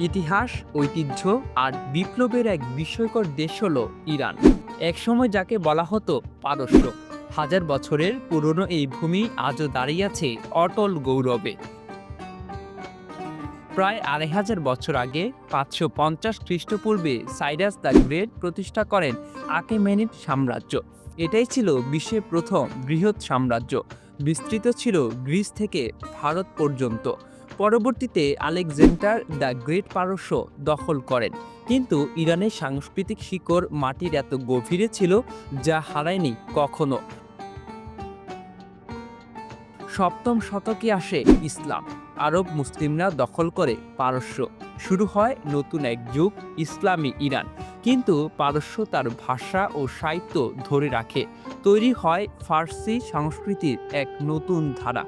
ইতিহাস, ঐতিহ্য আর বিপ্লবের এক বিস্ময়কর দেশ হল ইরান। একসময় যাকে বলা হতো পারস্য। হাজার বছরের পুরনো এই ভূমি আজও দাঁড়িয়ে আছে অটল গৌরবে। প্রায় আড়াই হাজার বছর আগে পাঁচশো পঞ্চাশ খ্রিস্টপূর্বে সাইরাস দ্য গ্রেট প্রতিষ্ঠা করেন আকেমেনিড সাম্রাজ্য। এটাই ছিল বিশ্বের প্রথম বৃহৎ সাম্রাজ্য। বিস্তৃত ছিল গ্রিস থেকে ভারত পর্যন্ত। পরবর্তীতে আলেকজান্ডার দ্য গ্রেট পারস্য দখল করেন। কিন্তু ইরানের সাংস্কৃতিক শিকড় মাটির এত গভীরে ছিল যা হারায়নি কখনো। সপ্তম শতকে আসে ইসলাম। আরব মুসলিমরা দখল করে পারস্য। শুরু হয় নতুন এক যুগ, ইসলামী ইরান। কিন্তু পারস্য তার ভাষা ও সাহিত্য ধরে রাখে। তৈরি হয় ফার্সি সংস্কৃতির এক নতুন ধারা।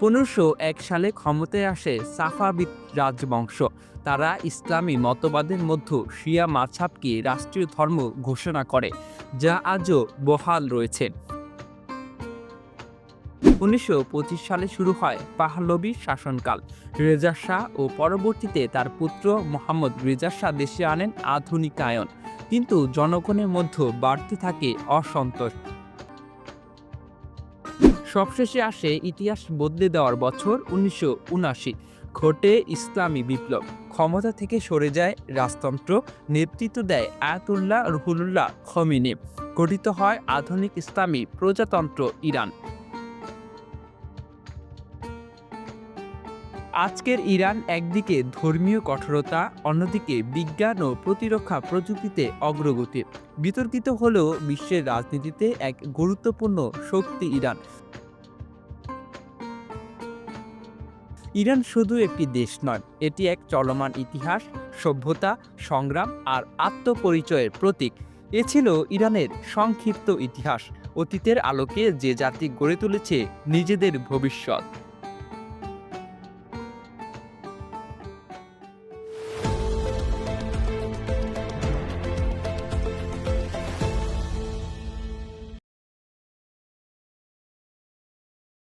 পনেরোশো এক সালে ক্ষমতায় আসে সাফাবিদ রাজবংশ। তারা ইসলামী মতবাদের মধ্যে শিয়া মাছাবকে রাষ্ট্রীয় ধর্ম ঘোষণা করে, যা আজও বহাল রয়েছে। উনিশশো পঁচিশ সালে শুরু হয় পাহলবী শাসনকাল। রেজা শাহ ও পরবর্তীতে তার পুত্র মোহাম্মদ রেজা শাহ দেশে আনেন আধুনিকায়ন। কিন্তু জনগণের মধ্যে বাড়তে থাকে অসন্তোষ। সবশেষে আসে ইতিহাস বদলে দেওয়ার বছর উনিশশো উনআশি। ঘটে ইসলামী বিপ্লব। ক্ষমতা থেকে সরে যায় রাজতন্ত্র। নেতৃত্ব দেয় আয়াতুল্লাহ রুহুল্লাহ খমিনি। গঠিত হয় আধুনিক ইসলামী প্রজাতন্ত্র ইরান। আজকের ইরান একদিকে ধর্মীয় কঠোরতা, অন্যদিকে বিজ্ঞান ও প্রতিরক্ষা প্রযুক্তিতে অগ্রগতি। বিতর্কিত হলেও বিশ্বের রাজনীতিতে এক গুরুত্বপূর্ণ শক্তি ইরান। ইরান শুধু একটি দেশ নয়, এটি এক চলমান ইতিহাস, সভ্যতা, সংগ্রাম আর আত্মপরিচয়ের প্রতীক। এ ছিল ইরানের সংক্ষিপ্ত ইতিহাস। অতীতের আলোকে যে জাতি গড়ে তুলেছে নিজেদের ভবিষ্যৎ।